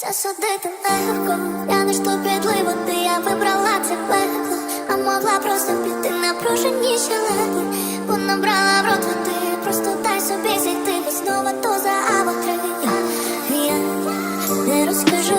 Засудити легко, я не ж то підливоти, я вибрала це пекло, а могла просто піти напруженіше легко бо набрала в рот води, просто дай собі зійти, бо знову то за аватри. Я, я не розкажу